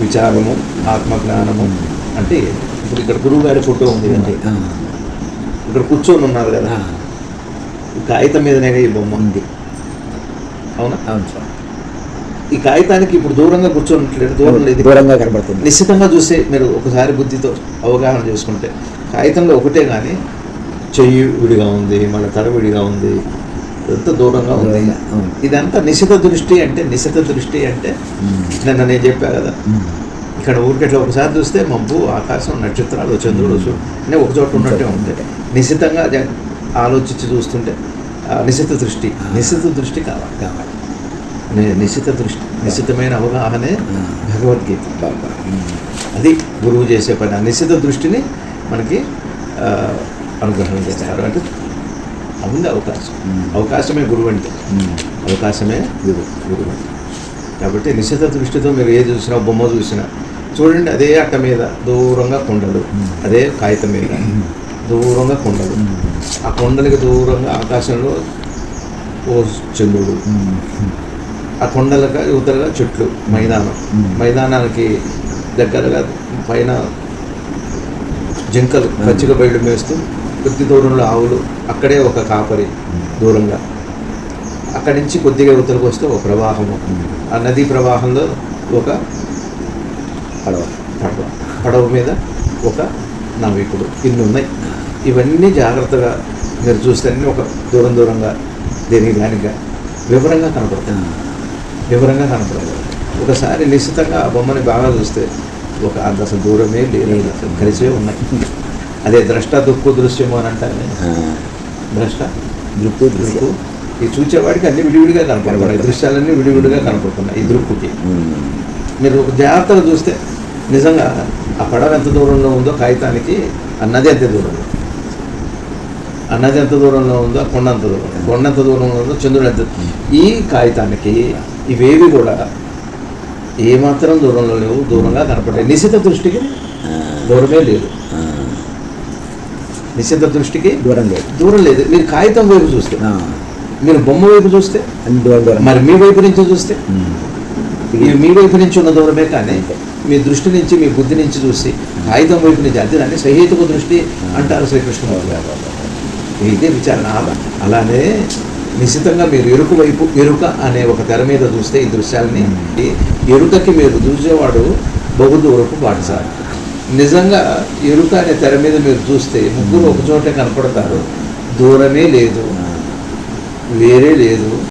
విచారము ఆత్మజ్ఞానము. అంటే ఇప్పుడు ఇక్కడ గురువు గారి ఫోటో ఉంది ఆ, ఇక్కడ కూర్చొని ఉన్నారు కదా. కాగితం మీదనే ఈ బొమ్మ. ఉంది. అవునా? అవును సార్. ఈ కాగితానికి ఇప్పుడు దూరంగా కూర్చోనట్లేదు దూరం లేదు. దూరంగా కనబడుతుంది. నిశ్చితంగా చూస్తే మీరు ఒకసారి బుద్ధితో అవగాహన చేసుకుంటే కాగితంలో ఒకటే కానీ చెయ్యి విడిగా ఉంది మళ్ళీ తల విడిగా ఉంది ఇదంతా దూరంగా ఉంది. ఇదంతా నిశిత దృష్టి అంటే నిశిత దృష్టి అంటే నిన్న నేను చెప్పా కదా. ఇక్కడ ఊరికెట్లా ఒకసారి చూస్తే మబ్బు ఆకాశం నక్షత్రాలు చంద్రుడు అన్నీ ఒక చోట ఉన్నట్టే ఉంటాయి నిశితంగా ఆలోచించి చూస్తుంటే నిశిత దృష్టి. నిశిత దృష్టి కావాలి. కావాలి. నిశిత దృష్టి. నిశితమైన అవగాహనే. భగవద్గీత అది గురువు చేసే పని. ఆ నిశ్చిత దృష్టిని మనకి అనుగ్రహం చేస్తారు. అంటే ఉంది అవకాశం. అవకాశమే గురువు అంటే అవకాశమే గురువు గురువు. అంటే కాబట్టి నిశ్చిత దృష్టితో మీరు ఏది చూసినా బొమ్మ చూసినా చూడండి అదే అట్ట మీద దూరంగా కొండలు. అదే కాగితం మీద దూరంగా కొండలు. ఆ కొండలకి దూరంగా ఆకాశంలో ఓ చంద్రుడు ఆ కొండలకు యువతలుగా చెట్లు మైదానం. మైదానానికి దగ్గరగా పైన జింకలు పచ్చిక బయలు మేస్తూ కొద్ది దూరంలో ఆవులు అక్కడే ఒక కాపరి దూరంగా. అక్కడి నుంచి కొద్దిగా యువతలకు వస్తే ఒక ప్రవాహము. ఆ నదీ ప్రవాహంలో ఒక పడవ పడవ పడవ మీద ఒక నావికుడు. ఇన్ని ఉన్నాయి. ఇవన్నీ జాగ్రత్తగా మీరు చూస్తే అన్నీ ఒక దూరం దూరంగా దేనికి దానిగా వివరంగా కనపడుతుంది వివరంగా కనపడదు ఒకసారి నిశ్చితంగా ఆ బొమ్మని బాగా చూస్తే ఒక అంత అసలు దూరమే లేదు అసలు కలిసే ఉన్నాయి. అదే ద్రష్ట దుక్కు దృశ్యము అని అంటారు ద్రష్ట దృక్కు దృక్కు ఈ చూచేవాడికి అన్ని విడివిడిగా కనపడుతున్నాయి ఈ దృశ్యాలన్నీ విడివిడిగా కనపడుతున్నాయి ఈ దృక్కుకి మీరు ఒక జాగ్రత్తగా చూస్తే నిజంగా ఆ పడవ ఎంత దూరంలో ఉందో కాగితానికి ఆ నది ఎంత దూరంలో ఆ నది ఎంత దూరంలో ఉందో కొండ ఎంత దూరం? కొండ ఎంత దూరంలో ఉందో చంద్రుడు ఎంత ఈ కాగితానికి ఇవేవి కూడా ఏమాత్రం దూరంలో లేవు దూరంగా కనపడే నిశిత దృష్టికి దూరమే లేదు. ఆ, నిశిత దృష్టికి దూరం లేదు. దూరం లేదు. మీరు కాగితం వైపు చూస్తే మీరు బొమ్మ వైపు చూస్తే అన్ని దూరం దూరం. మరి మీ వైపు నుంచి చూస్తే ఇది మీ వైపు నుంచి ఉన్న దూరమే కానీ మీ దృష్టి నుంచి మీ బుద్ధి నుంచి చూసి కాగితం వైపు నుంచి అది దాన్ని సహేతుక దృష్టి అంటారు శ్రీకృష్ణ ఇదే విచారణ. అలా- అలానే నిశ్చితంగా మీరు ఎరుక వైపు ఎరుక అనే ఒక తెర మీద చూస్తే ఈ దృశ్యాలని ఎరుకకి మీరు చూసేవాడు బహు దూరపు బాటసారి. నిజంగా ఎరుక అనే తెర మీద మీరు చూస్తే ముగ్గురు ఒక చోటే కనపడతారు. దూరమే లేదు. వేరే లేదు.